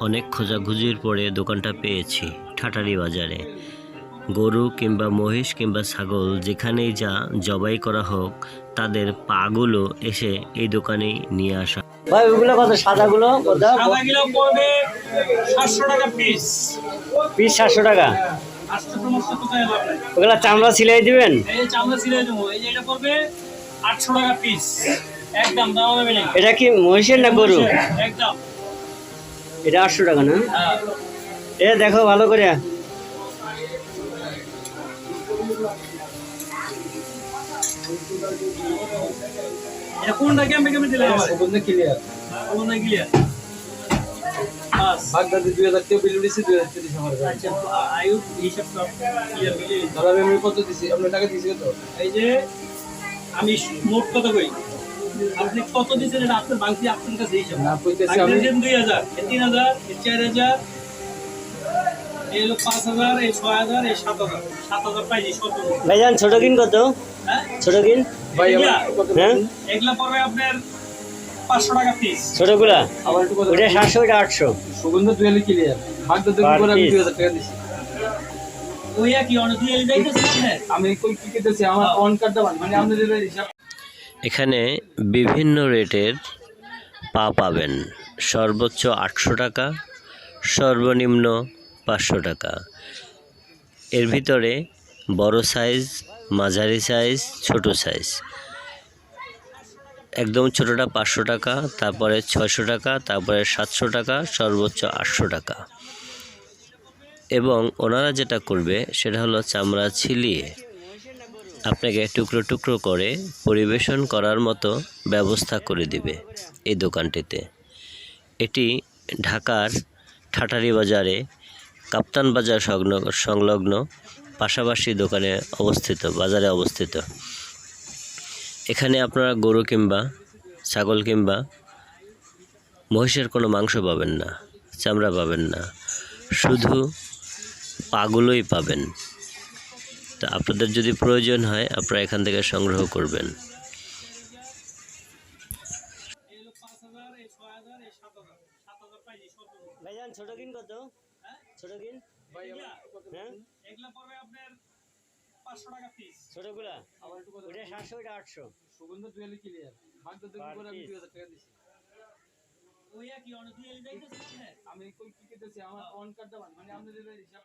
অনেক খোঁজাখুঁজির পরে দোকানটা পেয়েছি ঠাটারি বাজারে। গরু কিংবা মহিষ কিংবা ছাগল যেখানেই যা জবাই করা হোক তাদের পাগুলো এসে এই দোকানেই নিয়ে আসা। ভাই ওগুলো কত? সাদাগুলো? কিলো পড়বে সাতশো টাকা পিস পিস সাতশো টাকা। ওগুলো চামড়া সিলাই দিবেন? এই চামড়া সিলাই দেবো। এই যে এটা পড়বে আটশো টাকা পিস একদম দাম হবে না এটা কি মহিষের না গরু? একদম। এটা আটশো টাকা না? এ দেখো ভালো করে। কোনটা? কেমন কেমন দিলে আমার? সম্পূর্ণ ক্লিয়ার কোনটা ক্লিয়ার বাগদাদি দুই হাজার কেউ বিল দুই হাজার তিরিশ আমার কাছে। আচ্ছা ধরো আমি কত দিছি? আপনার টাকা দিছি কত? এই যে আমি মোট কত কই আপনি কত দিচ্ছেন এটা আপনার আপনার কাছে হিসাব। দুই হাজার তিন হাজার চার হাজার এই হলো পাঁচ হাজার এই ছয় হাজার এই সাত হাজার। সাত হাজার পাইছি সব ভাইজান ছোট কিন কত? হ্যাঁ? ছোট কিন? হ্যাঁ? এগুলা পড়বে আপনার পাঁচশো টাকা পিস ছোটগুলা? আমার একটু কত ওটা সাতশো ওটা আটশো। সুগন্ধ ক্লিয়ার আমি piece। দুই হাজার টাকা দিছি। ওই একই অনেক দুই যাইতেছে আমি কই কি কেটেছি? আমার অন কার্ডটা মানে হিসাব এখানে বিভিন্ন রেটের পা পাবেন। সর্বোচ্চ আটশো টাকা, সর্বনিম্ন পাঁচশো টাকা। এর ভিতরে বড় সাইজ, মাঝারি সাইজ, ছোট সাইজ। একদম ছোটোটা পাঁচশো টাকা, তারপরে ছয়শো টাকা, তারপরে সাতশো টাকা, সর্বোচ্চ আটশো টাকা। এবং ওনারা যেটা করবে, সেটা হলো চামড়া ছিলিয়ে আপনাকে টুকরো টুকরো করে পরিবেশন করার মতো ব্যবস্থা করে দিবে এই দোকানটিতে। এটি ঢাকার ঠাটারি বাজারে কাপ্তান বাজার সংলগ্ন পাশাপাশি দোকানে অবস্থিত, বাজারে অবস্থিত। এখানে আপনারা গরু কিংবা ছাগল কিংবা মহিষের কোনো মাংস পাবেন না, চামড়া পাবেন না, শুধু পাগুলোই পাবেন। তো আপনাদের যদি প্রয়োজন হয় আপনারা এখান থেকে সংগ্রহ করবেন। ভাইজান ছোট কিন কত? ছোট কিন? হ্যাঁ? ছোটগুলা? ওটা সাতশো ওটা আটশো। সুগন্ধ ক্লিয়ার বাগদাদি আমি দুই হাজার টাকা কি কেটেছি আমার অন কার্ডটা মানে আপনাদের হিসাব